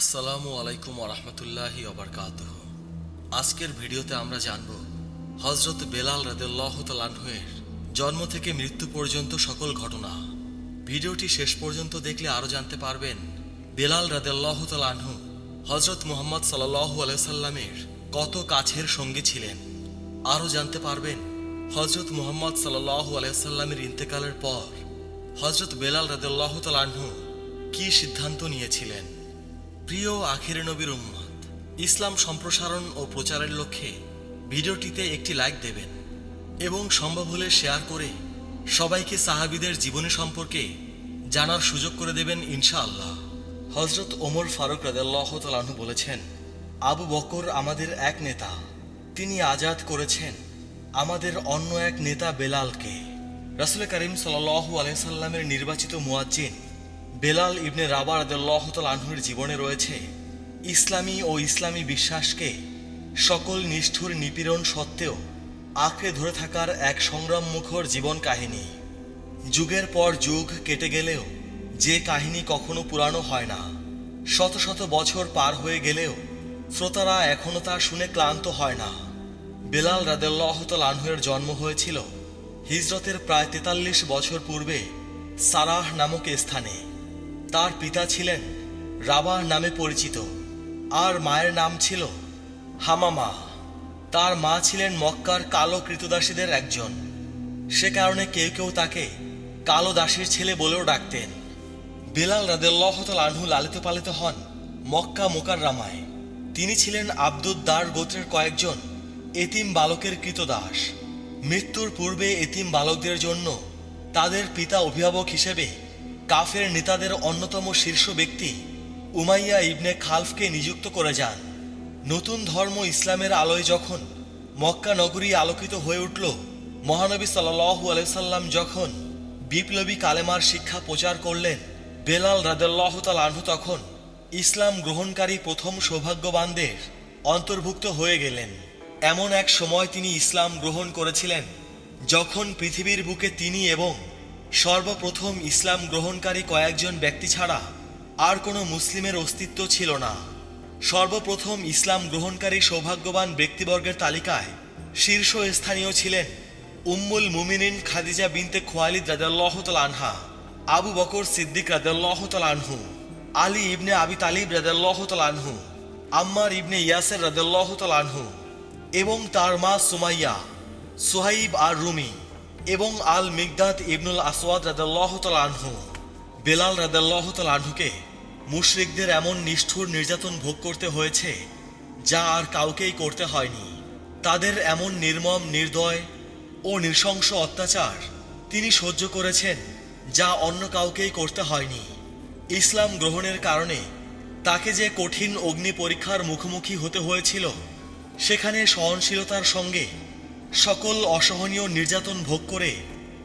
আসসালামু আলাইকুম আরহামতুল্লাহি অবরকাত আজকের ভিডিওতে আমরা জানব হজরত বেলাল রাদেল্লাহ তালানহুয়ের জন্ম থেকে মৃত্যু পর্যন্ত সকল ঘটনা। ভিডিওটি শেষ পর্যন্ত দেখলে আরও জানতে পারবেন, বেলাল রাদেল্লাহ তালানহু হজরত মুহাম্মদ সাল্লাহ আলাইসাল্লামের কত কাছের সঙ্গী ছিলেন। আরও জানতে পারবেন হজরত মুহাম্মদ সাল্লাহ আলাইসাল্লামের ইন্তেকালের পর হজরত বেলাল রাদেল্লাহ তালানহু কি সিদ্ধান্ত নিয়েছিলেন। প্রিয় আখিরে নবীর উম্মত, ইসলাম সম্প্রসারণ ও প্রচারের লক্ষ্যে ভিডিওটিতে একটি লাইক দেবেন এবং সম্ভব হলে শেয়ার করে সবাইকে সাহাবিদের জীবনী সম্পর্কে জানার সুযোগ করে দেবেন ইনশাআল্লাহ। হজরত ওমর ফারুক তালাহু বলেছেন, আবু বকর আমাদের এক নেতা, তিনি আজাদ করেছেন আমাদের অন্য এক নেতা বেলালকে। রাসুল করিম সাল্লাহু আলাইসাল্লামের নির্বাচিত মুয়াজ্জিন বেলাল ইবনে রাবার আদাল্লাহতাল আনহুর জীবনে রয়েছে। ইসলামী ও ইসলামী বিশ্বাসকে সকল নিষ্ঠুর নিপীড়ন সত্ত্বেও আঁকড়ে ধরে থাকার এক সংগ্রাম মুখর জীবন কাহিনী। যুগের পর যুগ কেটে গেলেও যে কাহিনী কখনো পুরানো হয় না। শত শত বছর পার হয়ে গেলেও শ্রোতারা এখনও তা শুনে ক্লান্ত হয় না। বেলাল রাদেল্লাহতাল আনহুয়ের জন্ম হয়েছিল হিজরতের প্রায় তেতাল্লিশ বছর পূর্বে সারাহ নামক স্থানে। তার পিতা ছিলেন রাবাহ নামে পরিচিত। আর মায়ের নাম ছিল হামামা। তার মা ছিলেন মক্কার কালো কৃতদাসীদের একজন। সে কারণে কেউ কেউ তাকে কালো দাসীর ছেলে বলেও ডাকতেন। বেলাল রাদেল্লাহতাল আনহু লালিত পালিত হন মক্কা মোকার রামায় তিনি ছিলেন আব্দুদ্দার গোত্রের কয়েকজন এতিম বালকের কৃতদাস। মৃত্যুর পূর্বে এতিম বালকদের জন্য তাদের পিতা অভিভাবক হিসেবে কাফের নেতাদের অন্যতম শীর্ষ ব্যক্তি উমাইয়া ইবনে খালফকে নিযুক্ত করে যান। নতুন ধর্ম ইসলামের আলোয় যখন মক্কা নগরী আলোকিত হয়ে উঠল, মহানবী সাল্লাহু আলাইসাল্লাম যখন বিপ্লবী কালেমার শিক্ষা প্রচার করলেন, বেলাল রাদেল্লাহ তাল আনহু তখন ইসলাম গ্রহণকারী প্রথম সৌভাগ্যবানদের অন্তর্ভুক্ত হয়ে গেলেন। এমন এক সময় তিনি ইসলাম গ্রহণ করেছিলেন, যখন পৃথিবীর বুকে তিনি এবং সর্বপ্রথম ইসলাম গ্রহণকারী কয়েকজন ব্যক্তি ছাড়া আর কোনো মুসলিমের অস্তিত্ব ছিল না। সর্বপ্রথম ইসলাম গ্রহণকারী সৌভাগ্যবান ব্যক্তিবর্গের তালিকায় শীর্ষ স্থানীয় ছিলেন উম্মুল মুমিনিন খাদিজা বিনতে খোয়ালিদ রাদাল্লাহতাল আনহা, আবু বকর সিদ্দিক রাদাল্লাহতাল আনহু, আলী ইবনে আবি তালিব রাদাল্লাহতাল আনহু, আম্মার ইবনে ইয়াসের রাদাল্লাহতাল আনহু এবং তার মা সুমাইয়া, সোহাইব আর রুমি। এবং আল মিগদাদ ইবনুল আসওয়াদ রাদাল্লাহ আনহু, বেলাল রাদাল্লাহ আনহুকে মুশরিকদের এমন নিষ্ঠুর নির্যাতন ভোগ করতে হয়েছে যা আর কাউকেই করতে হয়নি। তাদের এমন নির্মম, নির্দয় ও নৃশংস অত্যাচার তিনি সহ্য করেছেন যা অন্য কাউকেই করতে হয়নি। ইসলাম গ্রহণের কারণে তাকে যে কঠিন অগ্নি পরীক্ষার মুখোমুখি হতে হয়েছিল, সেখানে সহনশীলতার সঙ্গে সকল অসহনীয় নির্যাতন ভোগ করে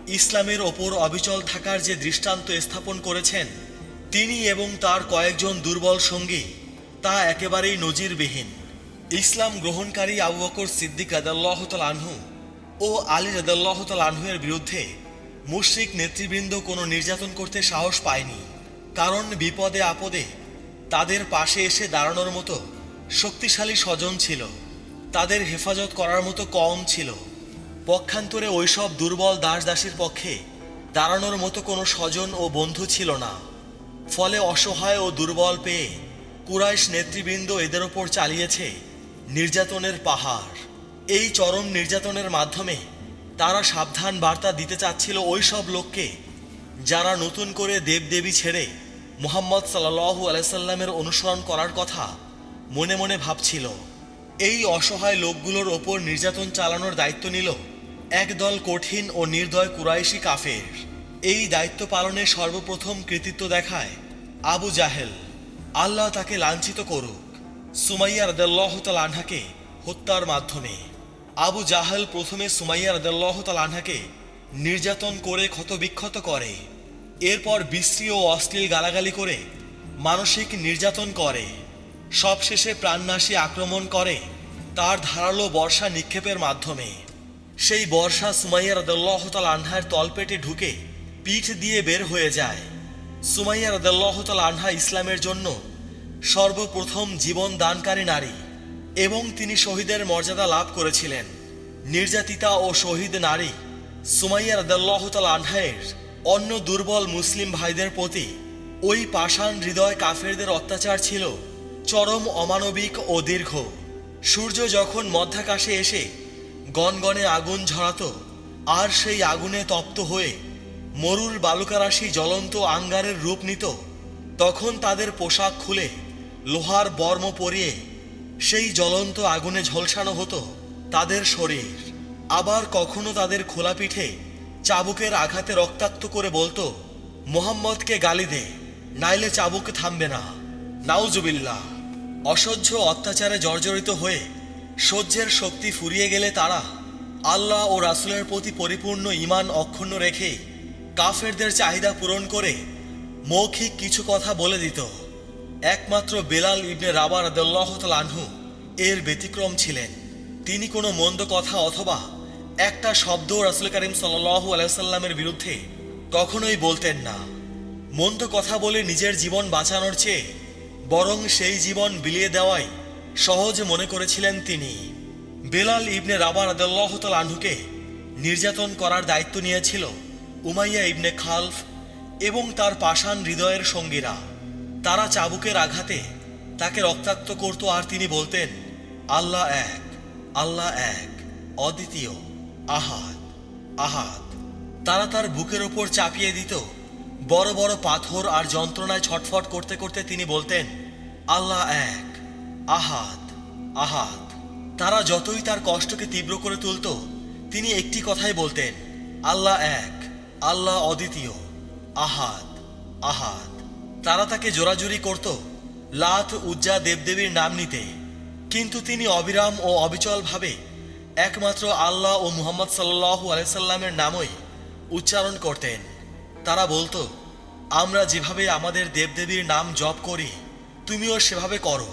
ইসলামের ওপর অবিচল থাকার যে দৃষ্টান্ত স্থাপন করেছেন, তিনি এবং তার কয়েকজন দুর্বল সঙ্গী, তা একেবারেই নজিরবিহীন। ইসলাম গ্রহণকারী আবু বকর সিদ্দিক রাদাল্লাহতাল আনহু ও আলী রাদাল্লাহতাল আনহুয়ের বিরুদ্ধে মুশরিক নেতৃবৃন্দ কোনো নির্যাতন করতে সাহস পায়নি। কারণ বিপদে আপদে তাদের পাশে এসে দাঁড়ানোর মতো শক্তিশালী স্বজন ছিল। তাদের হেফাজত করার মতো কম ছিল। পক্ষান্তরে ওইসব দুর্বল দাস দাসীর পক্ষে দাঁড়ানোর মতো কোনো স্বজন ও বন্ধু ছিল না। ফলে অসহায় ও দুর্বল পেয়ে কুরাইশ নেতৃবৃন্দ এদের ওপর চালিয়েছে নির্যাতনের পাহাড়। এই চরম নির্যাতনের মাধ্যমে তারা সাবধান বার্তা দিতে চাচ্ছিল ওই সব লোককে, যারা নতুন করে দেবদেবী ছেড়ে মুহাম্মদ সাল্লাহু আলাইসাল্লামের অনুসরণ করার কথা মনে মনে ভাবছিল। এই অসহায় লোকগুলোর ওপর নির্যাতন চালানোর দায়িত্ব নিল একদল কঠিন ও নির্দয় কুরাইশি কাফের। এই দায়িত্ব পালনে সর্বপ্রথম কৃতিত্ব দেখায় আবু জাহেল। আল্লাহ তাকে লাঞ্ছিত করুক। সুমাইয়া রদাল্লাহতাল আনহাকে হত্যার মাধ্যমে। আবু জাহেল প্রথমে সুমাইয়া রদাল্লাহতাল আনহাকে নির্যাতন করে ক্ষতবিক্ষত করে। এরপর বিশ্রী ও অশ্লীল গালাগালি করে মানসিক নির্যাতন করে। সবশেষে প্রাণনাশী আক্রমণ করে তার ধারালো বর্ষা নিক্ষেপের মাধ্যমে। সেই বর্ষা সুমাইয়া রদাল্লাহতাল আনহার তলপেটে ঢুকে পিঠ দিয়ে বের হয়ে যায়। সুমাইয়া রদাল্লাহতাল আনহা ইসলামের জন্য সর্বপ্রথম জীবন দানকারী নারী এবং তিনি শহীদের মর্যাদা লাভ করেছিলেন। নির্যাতিতা ও শহীদ নারী সুমাইয়া রাদাল্লাহ তাল আনহায়ের অন্য দুর্বল মুসলিম ভাইদের প্রতি ওই পাষাণ হৃদয় কাফেরদের অত্যাচার ছিল চরম অমানবিক ও দীর্ঘ। সূর্য যখন মধ্যাকাশে এসে গনগনে আগুন ঝরাতো, আর সেই আগুনে তপ্ত হয়ে মরুর বালুকারাশি জ্বলন্ত আঙ্গারের রূপ নিত, তখন তাদের পোশাক খুলে লোহার বর্ম পরিয়ে সেই জ্বলন্ত আগুনে ঝলসানো হতো তাদের শরীর। আবার কখনো তাদের খোলা পিঠে চাবুকের আঘাতে রক্তাক্ত করে বলতো, মোহাম্মদকে গালি দে, নাইলে চাবুক থামবে না। নাউজুবিল্লাহ। অসহ্য অত্যাচারে জর্জরিত হয়ে সহ্যের শক্তি ফুরিয়ে গেলে তারা আল্লাহ ও রাসূলের প্রতি পরিপূর্ণ ইমান অক্ষুণ্ণ রেখে কাফেরদের চাহিদা পূরণ করে মৌখিক কিছু কথা বলে দিত। একমাত্র বেলাল ইবনে রাবার আনহু এর ব্যতিক্রম ছিলেন। তিনি কোনো মন্দ কথা অথবা একটা শব্দ রাসুল করিম সাল্লাল্লাহু আলাইসাল্লামের বিরুদ্ধে কখনোই বলতেন না। মন্দ কথা বলে নিজের জীবন বাঁচানোর চেয়ে বরং সেই জীবন বিলিয়ে দেওয়াই সহজ মনে করেছিলেন তিনি। বেলাল ইবনে রাবার আদাল্লাহ আনহুকে নির্যাতন করার দায়িত্ব নিয়েছিল উমাইয়া ইবনে খালফ এবং তার পাষাণ হৃদয়ের সঙ্গীরা। তারা চাবুকের আঘাতে তাকে রক্তাক্ত করত আর তিনি বলতেন, আল্লাহ এক আল্লাহ এক, অদ্বিতীয়, আহাদ আহাদ। তারা তার বুকের ওপর চাপিয়ে দিত বড় বড় পাথর আর যন্ত্রণায় ছটফট করতে করতে তিনি বলতেন, আল্লাহ এক, আহাদ আহাদ। তারা যতই তার কষ্টকে তীব্র করে তুলত, তিনি একটি কথাই বলতেন, আল্লাহ এক, আল্লাহ অদ্বিতীয়, আহাদ আহাদ। তারা তাকে জোরাজুরি করত, লাত উজ্জা দেবদেবীর নাম নিতে। কিন্তু তিনি অবিরাম ও অবিচলভাবে একমাত্র আল্লাহ ও মুহাম্মদ সাল্লাল্লাহু আলাইসাল্লামের নামই উচ্চারণ করতেন। তারা বলতো, আমরা যেভাবে আমাদের দেবদেবীর নাম জপ করি, তুমিও সেভাবে করো।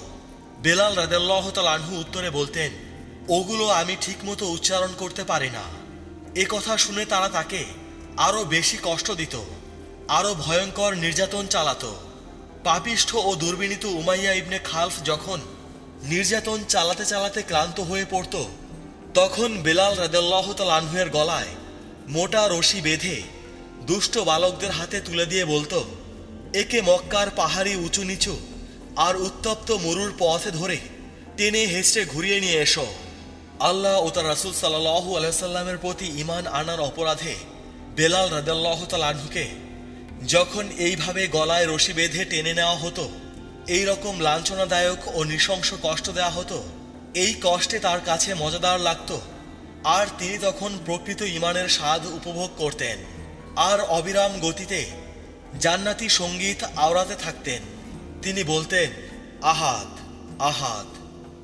বেলাল রাদেল্লাহ আনহু উত্তরে বলতেন, ওগুলো আমি ঠিকমতো উচ্চারণ করতে পারি না। এ কথা শুনে তারা তাকে আরও বেশি কষ্ট দিত, আরও ভয়ঙ্কর নির্যাতন চালাত। পাপিষ্ঠ ও দুর্বিনীত উমাইয়া ইবনে খালফ যখন নির্যাতন চালাতে চালাতে ক্লান্ত হয়ে পড়ত, তখন বেলাল রাদেল্লাহ আনহুয়ের গলায় মোটা রশি বেঁধে দুষ্ট বালকদের হাতে তুলে দিয়ে বলতো, একে মক্কার পাহাড়ি উঁচু নিচু আর উত্তপ্ত মরুর পথে ধরে টেনে হেঁচড়ে ঘুরিয়ে নিয়ে এসো। আল্লাহ ও তার রাসুল সাল্লাহু আলাইসাল্লামের প্রতি ইমান আনার অপরাধে বেলাল রাদাল্লাহ আনহুকে যখন এইভাবে গলায় রশি বেঁধে টেনে নেওয়া হতো, এই রকম লাঞ্ছনাদায়ক ও নৃশংস কষ্ট দেওয়া হতো, এই কষ্টে তার কাছে মজাদার লাগত। আর তিনি তখন প্রকৃত ইমানের স্বাদ উপভোগ করতেন। আর অবিরাম গতিতে জান্নাতি সংগীত আওড়াতে থাকতেন। তিনি বলতেন, আহাদ আহাদ,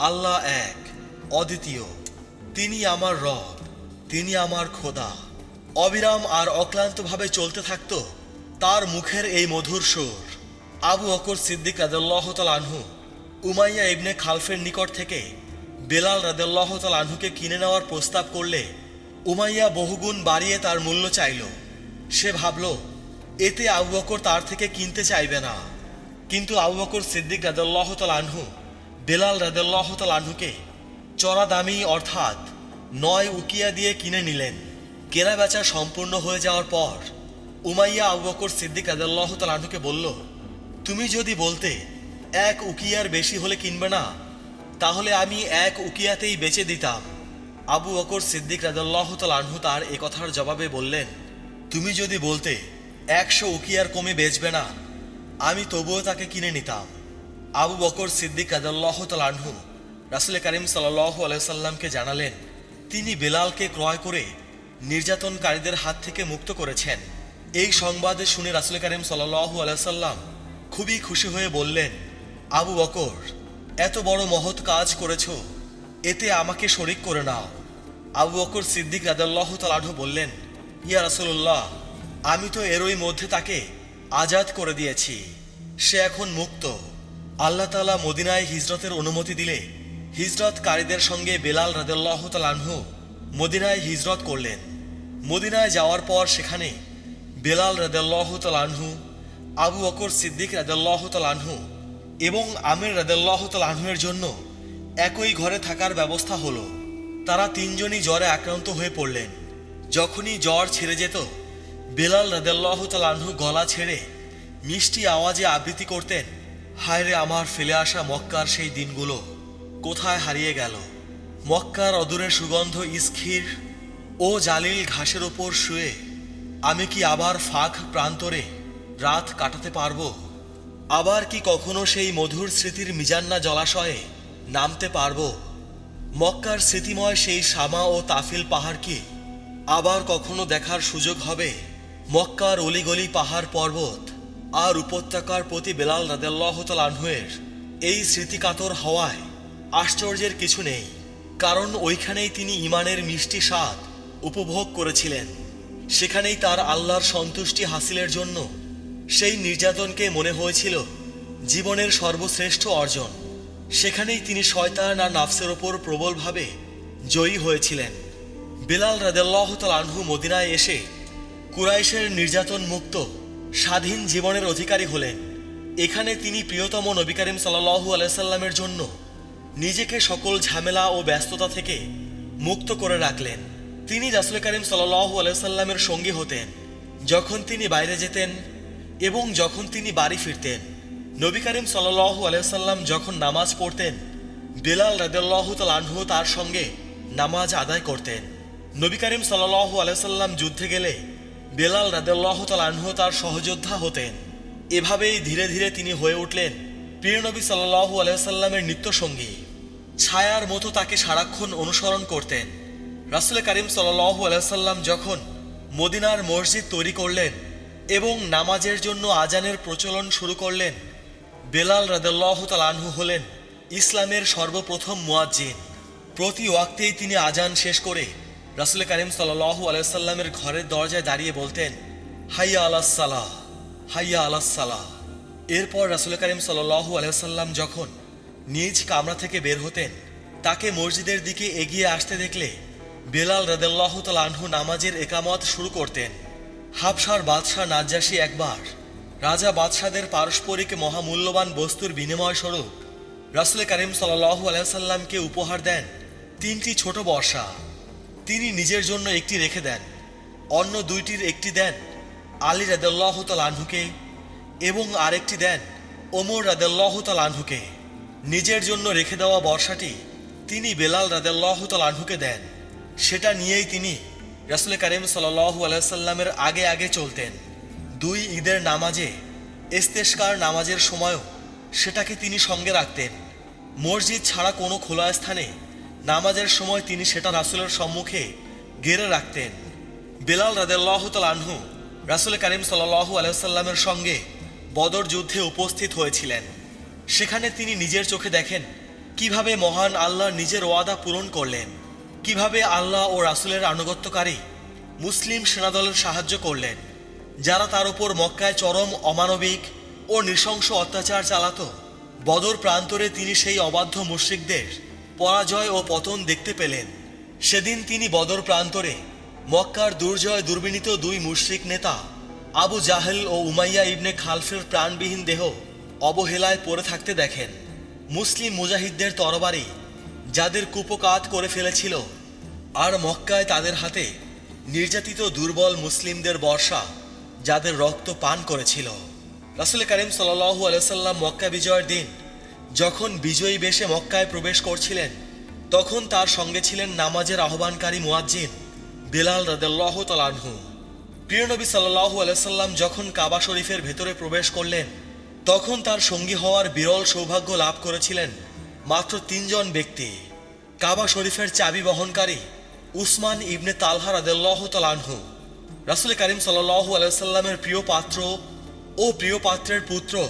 আল্লাহ এক, অদ্বিতীয়। তিনি আমার রব, তিনি আমার খোদা। অবিরাম আর অক্লান্তভাবে চলতে থাকত তার মুখের এই মধুর সুর। আবু অকর সিদ্দিক রাদাল্লাহ আনহু, উমাইয়া ইবনে খালফের নিকট থেকে বেলাল রাদাল্লাহ আনহুকে কিনে নেওয়ার প্রস্তাব করলে উমাইয়া বহুগুণ বাড়িয়ে তার মূল্য চাইল। সে ভাবল, এতে আবু বকর তার থেকে কিনতে চাইবে না। কিন্তু আবু বকর সিদ্দিক রাদাল্লাহ আনহু, বেলাল রাদাল্লাহ আনহুকে চড়া দামি অর্থাৎ নয় উকিয়া দিয়ে কিনে নিলেন। কেনা বেচা সম্পূর্ণ হয়ে যাওয়ার পর উমাইয়া আবু বকর সিদ্দিক রাদাল্লাহ আনহুকে বলল, তুমি যদি বলতে এক উকিয়ার বেশি হলে কিনবে না, তাহলে আমি এক উকিয়াতেই বেচে দিতাম। আবু বকর সিদ্দিক রাদাল্লাহ আনহু তার এ কথার জবাবে বললেন তুমি যদি বলতে, একশো উকিয়ার কমে বেচবে না, আমি তবুও তাকে কিনে নিতাম। আবু বকর সিদ্দিক রাদাল্লাহ আনহু রাসুল করিম সাল্লাহ আলাইসাল্লামকে জানালেন, তিনি বেলালকে ক্রয় করে নির্যাতনকারীদের হাত থেকে মুক্ত করেছেন। এই সংবাদে শুনে রাসুল করিম সাল্লাহ আলাইসাল্লাম খুবই খুশি হয়ে বললেন, আবু বকর, এত বড় মহৎ কাজ করেছ, এতে আমাকে শরিক করে নাও। আবু বকর সিদ্দিক রাদাল্লাহ তালাহু বললেন ইয়া রাসুল্লাহ আমি তো এরই মধ্যে তাকে আজাদ করে দিয়েছি। সে এখন মুক্ত। আল্লাহ তালা মদিনায় হিজরতের অনুমতি দিলে হিজরতকারীদের সঙ্গে বেলাল রাদাল্লাহ তালাহু মদিনায় হিজরত করলেন। মদিনায় যাওয়ার পর সেখানে বেলাল রাদাল্লাহ তালাহু আবু অকর সিদ্দিক রাদাল্লাহ তালাহু এবং আমির রাদেল্লাহ আনহুয়ের জন্য একই ঘরে থাকার ব্যবস্থা হলো। তারা তিনজনই জ্বরে আক্রান্ত হয়ে পড়লেন। যখনই জ্বর ছেড়ে যেত, বেলাল রাদেল্লাহ আনহু গলা ছেড়ে মিষ্টি আওয়াজে আবৃত্তি করতেন হায় রে আমার ফেলে আসা মক্কার সেই দিনগুলো কোথায় হারিয়ে গেল? মক্কার অদূরের সুগন্ধ ইস্খির ও জালিল ঘাসের ওপর শুয়ে আমি কি আবার ফাঁক প্রান্তরে রাত কাটাতে পারব? আবার কি কখনো সেই মধুর স্মৃতির মিজান্না জলাশয়ে নামতে পারব? মক্কার স্মৃতিময় সেই সামা ও তাফিল পাহাড় কি আবার কখনো দেখার সুযোগ হবে? মক্কার অলিগলি পাহাড় পর্বত আর উপত্যকার প্রতি বেলাল রাদেল্লাহ আনহুয়ের এই স্মৃতিকাতর হওয়ায় আশ্চর্যের কিছু নেই, কারণ ওইখানেই তিনি ইমানের মিষ্টি স্বাদ উপভোগ করেছিলেন। সেখানেই তার আল্লাহর সন্তুষ্টি হাসিলের জন্য সেই নির্যাতনকে মনে হয়েছিল জীবনের সর্বশ্রেষ্ঠ অর্জন। সেখানেই তিনি শয়তান আর নাফসের ওপর প্রবলভাবে জয়ী হয়েছিলেন। বেলাল রাদেল্লাহ আনহু মদিনায় এসে কুরাইশের নির্যাতন মুক্ত, স্বাধীন জীবনের অধিকারী হলেন। এখানে তিনি প্রিয়তম নবী করিম সাল্লাহু আলাইসাল্লামের জন্য নিজেকে সকল ঝামেলা ও ব্যস্ততা থেকে মুক্ত করে রাখলেন। তিনি রাসুল করিম সাল্লাহু আলাইসাল্লামের সঙ্গী হতেন। যখন তিনি বাইরে যেতেন এবং যখন তিনি বাড়ি ফিরতেন, নবী করিম সাল্লাহু আলাইসাল্লাম যখন নামাজ পড়তেন, বেলাল রাদেল্লাহ আনহু তার সঙ্গে নামাজ আদায় করতেন। নবী করিম সাল্লাহু আলাইসাল্লাম যুদ্ধে গেলে বেলাল রাদেল্লাহ আনহু তার সহযোদ্ধা হতেন। এভাবেই ধীরে ধীরে তিনি হয়ে উঠলেন প্রিয় নবী সাল্লাহু আলাইসাল্লামের নিত্যসঙ্গী। ছায়ার মতো তাকে সারাক্ষণ অনুসরণ করতেন। রাসুল করিম সাল্লাহু আলাইসাল্লাম যখন মদিনার মসজিদ তৈরি করলেন এবং নামাজের জন্য আজানের প্রচলন শুরু করলেন, বেলাল রাদেল্লাহ আনহু হলেন ইসলামের সর্বপ্রথম মুয়াজ্জিন। প্রতি ওয়াক্তেই তিনি আজান শেষ করে রাসুল করিম সাল্লাহু আলাইসাল্লামের ঘরের দরজায় দাঁড়িয়ে বলতেন, হাইয়া আলাহ সালাহ, হাইয়া আলাহ সালাহ। এরপর রাসুল করিম সাল্লাহু আলাইসাল্লাম যখন নিজ কামরা থেকে বের হতেন, তাকে মসজিদের দিকে এগিয়ে আসতে দেখলে বেলাল রাদেল্লাহ আনহু নামাজের একামত শুরু করতেন। হাফসার বাদশাহ নাজ্জাসী একবার, রাজা বাদশাদের পারস্পরিক মহামূল্যবান বস্তুর বিনিময় স্বরূপ রাসুল করিম সাল্লাহু আলাইসাল্লামকে উপহার দেন তিনটি ছোট বর্ষা। তিনি নিজের জন্য একটি রেখে দেন, অন্য দুইটির একটি দেন। আলী রাদেল্লাহ আনহুকে এবং আরেকটি দেন ওমর রাদেল্লাহ আনহুকে। নিজের জন্য রেখে দেওয়া বর্ষাটি তিনি বেলাল রাদেল্লাহ আনহুকে দেন। সেটা নিয়েই তিনি রাসুল করিম সাল্লাহু আলাইসাল্লামের আগে আগে চলতেন। দুই ঈদের নামাজে ইস্তেস্কার নামাজের সময়ও সেটাকে তিনি সঙ্গে রাখতেন। মসজিদ ছাড়া কোনো খোলা স্থানে নামাজের সময় তিনি সেটা রাসুলের সম্মুখে গেড়ে রাখতেন। বেলাল রাদেল্লাহ আনহু রাসুল করিম সাল্লাহু আলাইসাল্লামের সঙ্গে বদর যুদ্ধে উপস্থিত হয়েছিলেন। সেখানে তিনি নিজের চোখে দেখেন কীভাবে মহান আল্লাহ নিজের ওয়াদা পূরণ করলেন, কীভাবে আল্লাহ ও রাসুলের আনুগত্যকারী মুসলিম সেনাদলের সাহায্য করলেন, যারা তার উপর মক্কায় চরম অমানবিক ও নৃশংস অত্যাচার চালাত। বদর প্রান্তরে তিনি সেই অবাধ্য মুশ্রিকদের পরাজয় ও পতন দেখতে পেলেন। সেদিন তিনি বদর প্রান্তরে মক্কার দুর্জয় দুর্বিনীত দুই মুশ্রিক নেতা, আবু জাহেল ও উমাইয়া ইবনে খালফের প্রাণবিহীন দেহ অবহেলায় পড়ে থাকতে দেখেন। মুসলিম মুজাহিদদের তরবারি যাদের কুপকাত করে ফেলেছিল আর মক্কায় তাদের হাতে নির্যাতিত দুর্বল মুসলিমদের বর্ষা যাদের রক্ত পান করেছিল। রাসুল করিম সাল্লাহু আলাইসাল্লাম মক্কা বিজয়ের দিন যখন বিজয়ী বেশে মক্কায় প্রবেশ করছিলেন, তখন তার সঙ্গে ছিলেন নামাজের আহ্বানকারী মুয়াজ্জিন বেলাল রাদেল্লাহ তালানহু প্রিয় নবী সাল্লাহু আলাইসাল্লাম যখন কাবা শরীফের ভেতরে প্রবেশ করলেন, তখন তার সঙ্গী হওয়ার বিরল সৌভাগ্য লাভ করেছিলেন মাত্র তিনজন ব্যক্তি। কাবা শরীফের চাবি বহনকারী উসমান ইবনে তালহা রাদেল্লাহ তালানহু রাসুল করিম সাল্লাহু আলাইসাল্লামের প্রিয় পাত্র ও প্রিয় পাত্রের পুত্র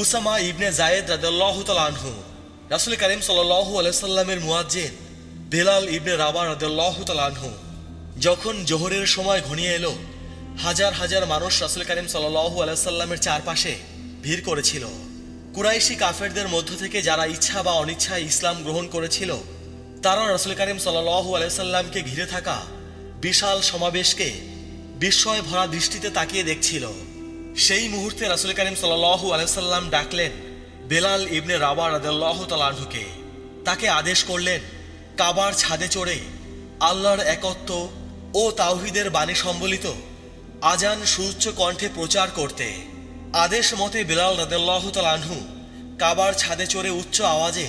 উসামা ইবনে জায়েদ রাদাল্লাহ আনহু, রাসুল করিম সাল্লাহু আলাইসাল্লামের মুয়াজ্জিন বেলাল ইবনে রাবা রাদাল্লাহ আনহু, যখন জোহরের সময় ঘনিয়ে এলো, হাজার হাজার মানুষ রাসুল করিম সাল্লাহু আলাইসাল্লামের চারপাশে ভিড় করেছিল। কুরাইশি কাফেরদের মধ্য থেকে যারা ইচ্ছা বা অনিচ্ছায় ইসলাম গ্রহণ করেছিল, তারা রাসুল করিম সাল্লাহু আলাইসাল্লামকে ঘিরে থাকা বিশাল সমাবেশকে বিস্ময় ভরা দৃষ্টিতে তাকিয়ে দেখছিল। সেই মুহূর্তে রাসুল করিম সাল্লাহু আলাইসাল্লাম ডাকলেন, বেলাল ইবনে রাবা রাদেল্লাহ তালাহুকে তাকে আদেশ করলেন, কাবার ছাদে চড়ে আল্লাহর একত্ব ও তাওহিদের বাণী সম্বলিত আজান সুউচ্চ কণ্ঠে প্রচার করতে। আদেশ মতে বেলাল রাদেল্লাহ তালাহু কাবার ছাদে চড়ে উচ্চ আওয়াজে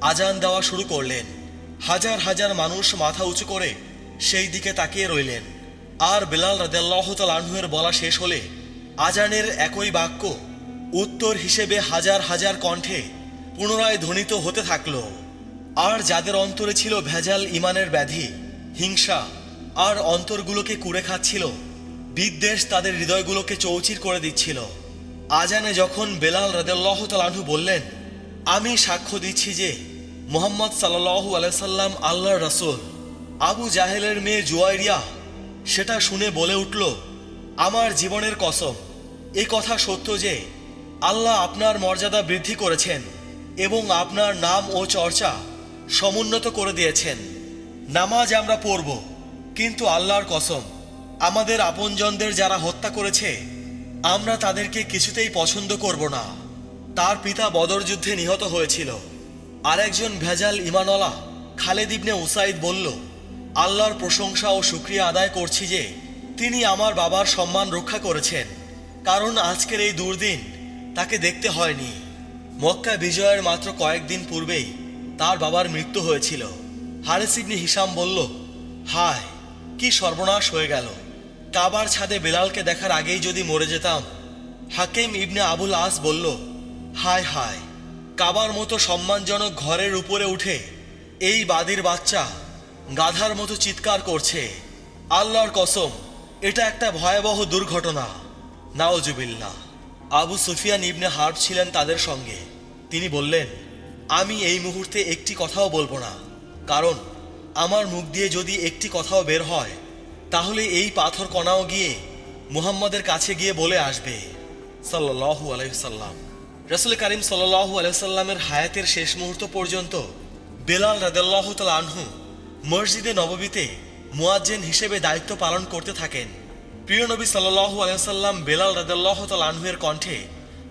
আজান দেওয়া শুরু করলেন। হাজার হাজার মানুষ মাথা উঁচু করে সেই দিকে তাকিয়ে রইলেন। আর বেলাল রাদেল্লাহ তালাহুয়ের বলা শেষ হলে আজানের একই বাক্য, উত্তর হিসেবে হাজার হাজার কণ্ঠে পুনরায় ধ্বনিত হতে থাকল। আর যাদের অন্তরে ছিল ভেজাল ইমানের ব্যাধি, হিংসা, আর অন্তরগুলোকে কুড়ে খাচ্ছিল, বিদ্বেষ তাদের হৃদয়গুলোকে চৌচির করে দিচ্ছিল। আজানে যখন বেলাল রাদেল্লাহ তালাহু বললেন, আমি সাক্ষ্য দিচ্ছি যে মোহাম্মদ সাল্লাহু আলাইসাল্লাম আল্লাহর রাসূল। আবু জাহেলের মেয়ে জুয়াইরিয়া সেটা শুনে বলে উঠল, আমার জীবনের কসম এ কথা সত্য যে আল্লাহ আপনার মর্যাদা বৃদ্ধি করেছেন এবং আপনার নাম ও চর্চা সমুন্নত করে দিয়েছেন। নামাজ আমরা পড়ব, কিন্তু আল্লাহর কসম, আমাদের আপনজনদের যারা হত্যা করেছে, আমরা তাদেরকে কিছুতেই পছন্দ করব না। তার পিতা বদর যুদ্ধে নিহত হয়েছিল। আরেকজন ভেজাল ইমানওয়ালা খালেদ ইবনে উসাইদ বলল, আল্লাহর প্রশংসা ও শুক্রিয়া আদায় করছি যে তিনি আমার বাবার সম্মান রক্ষা করেছেন। কারণ আজকের এই দুর্দিন তাকে দেখতে হয়নি। মক্কা বিজয়ের মাত্র কয়েকদিন পূর্বেই তার বাবার মৃত্যু হয়েছিল। হারেস ইবনে হিসাম বলল, হায়, কি সর্বনাশ হয়ে গেল। কাবার ছাদে বেলালকে দেখার আগেই যদি মরে যেতাম। হাকিম ইবনে আবুল আস বলল, হায় হায়, কাবার মতো সম্মানজনক ঘরের উপরে উঠে এই বাদির বাচ্চা গাধার মতো চিৎকার করছে। আল্লাহর কসম, এটা একটা ভয়াবহ দুর্ঘটনা। নাওজুবিল্লাহ। আবু সুফিয়ান ইবনে হার্ব ছিলেন তাদের সঙ্গে। তিনি বললেন, আমি এই মুহূর্তে একটি কথাও বলব না। কারণ, আমার মুখ দিয়ে যদি একটি কথাও বের হয়, তাহলে এই পাথর কণাও গিয়ে মুহাম্মদের কাছে গিয়ে বলে আসবে। সাল্লাহু আলাইসাল্লাম রসুল করিম সাল্লাহু আলাইসাল্লামের হায়াতের শেষ মুহূর্ত পর্যন্ত বেলাল রাদাল্লাহ তাল আনহু মসজিদে নববীতে মুয়াজ্জেন হিসেবে দায়িত্ব পালন করতে থাকেন। প্রিয় নবী সাল্লাহু আলাইসাল্লাম বেলাল রাদাল্লাহ তাল আনহুয়ের কণ্ঠে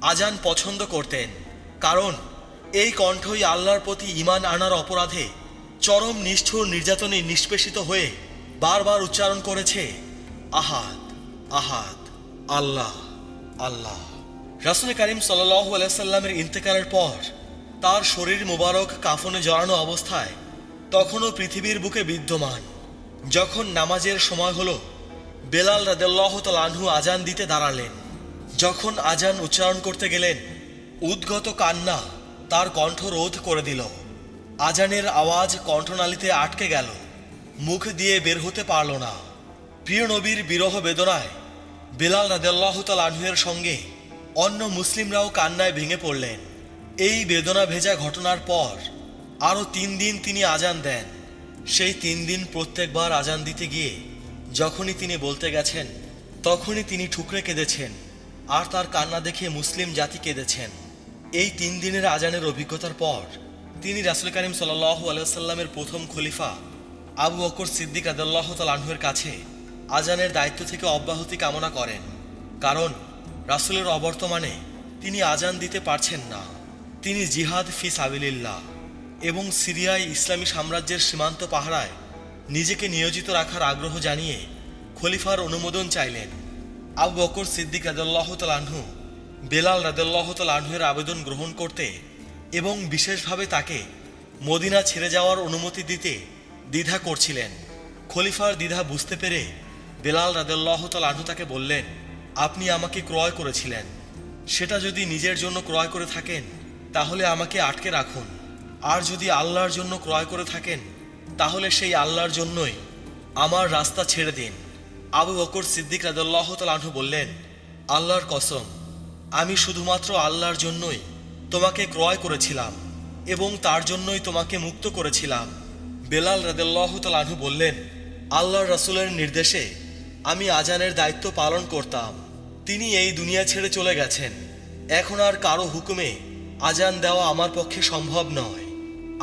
আজান পছন্দ করতেন। কারণ এই কণ্ঠই আল্লাহর প্রতি ইমান আনার অপরাধে চরম নিষ্ঠুর নির্যাতনে নিষ্পেষিত হয়ে বারবার উচ্চারণ করেছে, আহাদ আহাদ, আল্লাহ আল্লাহ। রাসুল করিম সাল্লাহু আলাইসাল্লামের ইন্তেকালের পর তার শরীর মোবারক কাফনে জড়ানো অবস্থায় তখনও পৃথিবীর বুকে বিদ্যমান। যখন নামাজের সময় হলো বেলাল রাদেল্লাহ আনহু আজান দিতে দাঁড়ালেন। যখন আজান উচ্চারণ করতে গেলেন, উদ্গত কান্না তার কণ্ঠ রোধ করে দিল। আজানের আওয়াজ কণ্ঠনালীতে আটকে গেল, মুখ দিয়ে বের হতে পারল না। প্রিয় নবীর বিরহ বেদনায় বেলাল রাদেল্লাহ আনহুয়ের সঙ্গে অন্য মুসলিমরাও কান্নায় ভেঙে পড়লেন। এই বেদনা ভেজা ঘটনার পর আরও তিন দিন তিনি আজান দেন। সেই তিন দিন প্রত্যেকবার আজান দিতে গিয়ে যখনই তিনি বলতে গেছেন, তখনই তিনি ঠুকরে কেঁদেছেন, আর তার কান্না দেখে মুসলিম জাতি কেঁদেছেন। এই তিন দিনের আজানের অভিজ্ঞতার পর, তিনি রাসুল করিম সাল্লাহ আলাইসাল্লামের প্রথম খলিফা আবু অকর সিদ্দিক আদাল্লাহ তালাহুয়ের কাছে আজানের দায়িত্ব থেকে অব্যাহতি কামনা করেন, কারণ রাসুলের অবর্তমানে তিনি আজান দিতে পারছেন না। তিনি জিহাদ ফি সাবিলিল্লাহ এবং সিরিয়ায় ইসলামী সাম্রাজ্যের সীমান্ত পাহারায় নিজেকে নিয়োজিত রাখার আগ্রহ জানিয়ে খলিফার অনুমোদন চাইলেন। আবু বকর সিদ্দিক রাদাল্লাহ তালাহু বেলাল রাদাল্লাহ তালাহুয়ের আবেদন গ্রহণ করতে এবং বিশেষভাবে তাকে মদিনা ছেড়ে যাওয়ার অনুমতি দিতে দ্বিধা করছিলেন। খলিফার দ্বিধা বুঝতে পেরে বেলাল রাদাল্লাহ তালাহু তাকে বললেন, আপনি আমাকে ক্রয় করেছিলেন। সেটা যদি নিজের জন্য ক্রয় করে থাকেন, তাহলে আমাকে আটকে রাখুন। আর যদি আল্লাহর জন্য ক্রয় করে থাকেন তাহলে সেই আল্লাহর জন্যই আমার রাস্তা ছেড়ে দিন। আবু বকর সিদ্দিক রাদুল্লাহ তালাহু বললেন, আল্লাহর কসম, আমি শুধুমাত্র আল্লাহর জন্যই তোমাকে ক্রয় করেছিলাম এবং তার জন্যই তোমাকে মুক্ত করেছিলাম। বেলাল রাদুল্লাহ তালাহু বললেন, আল্লাহর রাসূলের নির্দেশে আমি আজানের দায়িত্ব পালন করতাম। তিনি এই দুনিয়া ছেড়ে চলে গেছেন। এখন আর কারও হুকুমে আজান দেওয়া আমার পক্ষে সম্ভব নয়।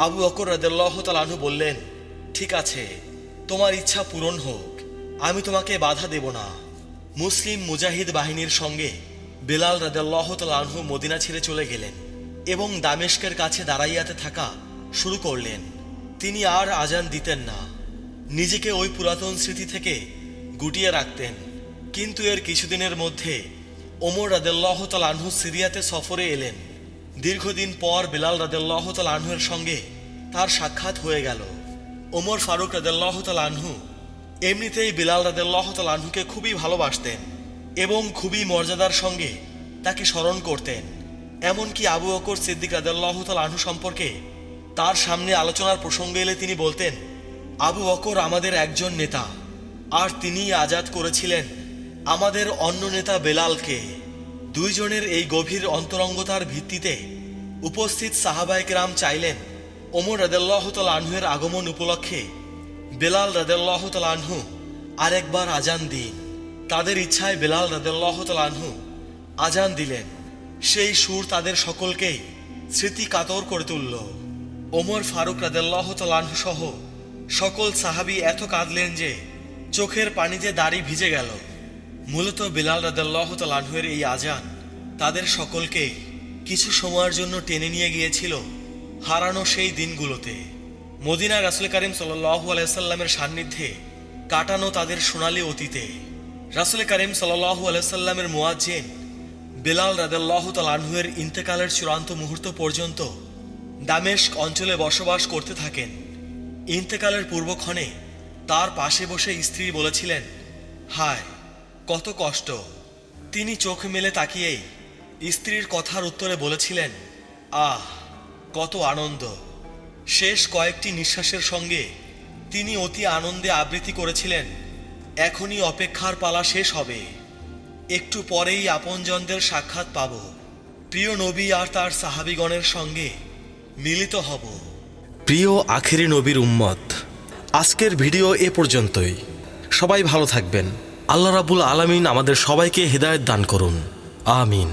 আবু বকর রাদুল্লাহ তালাহু বললেন ঠিক আছে, তোমার ইচ্ছা পূরণ হোক, আমি তোমাকে বাধা দেব না। মুসলিম মুজাহিদ বাহিনীর সঙ্গে বেলাল রাদাল্লাহ তালাহু মদিনা ছেড়ে চলে গেলেন এবং দামেস্কের কাছে দাঁড়াইয়াতে থাকা শুরু করলেন। তিনি আর আজান দিতেন না। নিজেকে ওই পুরাতন স্মৃতি থেকে গুটিয়ে রাখতেন। কিন্তু এর কিছুদিনের মধ্যে ওমর রাদেল্লাহ তাল আনহু সিরিয়াতে সফরে এলেন। দীর্ঘদিন পর বিলাল রাদেল্লাহ তাল আনহুয়ের সঙ্গে তার সাক্ষাৎ হয়ে গেল। ওমর ফারুক রাদেল্লাহ তাল আনহু এমনিতেই বিলাল রাদেল্লাহ তাল আনহুকে খুবই ভালোবাসতেন এবং খুবই মর্যাদার সঙ্গে তাকে স্মরণ করতেন। এমনকি আবু অকর সিদ্দিক রাদেল্লাহ তাল আনহু সম্পর্কে তার সামনে আলোচনার প্রসঙ্গে এলে তিনি বলতেন, আবু অকর আমাদের একজন নেতা, আর তিনি আজাদ করেছিলেন আমাদের অন্য নেতা বেলালকে। দুইজনের এই গভীর অন্তরঙ্গতার ভিত্তিতে উপস্থিত সাহাবায়ক রাম চাইলেন ওমর রাদেল্লাহ তাল আনহুয়ের আগমন উপলক্ষে বেলাল রাদেল্লাহ তাল আনহু আরেকবার আজান দিন। তাদের ইচ্ছায় বেলাল রাদেল্লাহ তাল আনহু আজান দিলেন। সেই সুর তাদের সকলকেই স্মৃতি কাতর করে তুলল। ওমর ফারুক রাদেল্লাহ তাল আনহু সহ সকল সাহাবি এত কাঁদলেন যে চোখের পানিতে দাড়ি ভিজে গেল। মূলত বিলাল রাদাল্লাহ তালাহুয়ের এই আজান তাদের সকলকে কিছু সময়ের জন্য টেনে নিয়ে গিয়েছিল। হারানো সেই দিনগুলোতে মদিনা রাসুল করিম সাল্লাহু আলাইসাল্লামের সান্নিধ্যে কাটানো তাদের সোনালী অতীতে। রাসুল করিম সাল্লাহু আলাইসাল্লামের মোয়াজ্জেন বেলাল রাদাল্লাহ তালাহুয়ের ইন্তেকালের চূড়ান্ত মুহূর্ত পর্যন্ত দামেস্ক অঞ্চলে বসবাস করতে থাকেন। ইন্তেকালের পূর্বক্ষণে তার পাশে বসে স্ত্রী বলেছিলেন, হায়, কত কষ্ট। তিনি চোখ মেলে তাকিয়েই স্ত্রীর কথার উত্তরে বলেছিলেন, আহ কত আনন্দ। শেষ কয়েকটি নিঃশ্বাসের সঙ্গে তিনি অতি আনন্দে আবৃত্তি করেছিলেন, এখনই অপেক্ষার পালা শেষ হবে। একটু পরেই আপনজনদের সাক্ষাৎ পাব। প্রিয় নবী আর তার সাহাবিগণের সঙ্গে মিলিত হব। প্রিয় আখেরি নবীর উম্মত, আজকের ভিডিও এ পর্যন্তই। সবাই ভালো থাকবেন। আল্লাহ রাবুল আলামিন আমাদের সবাইকে হৃদায়ত দান করুন। আমিন।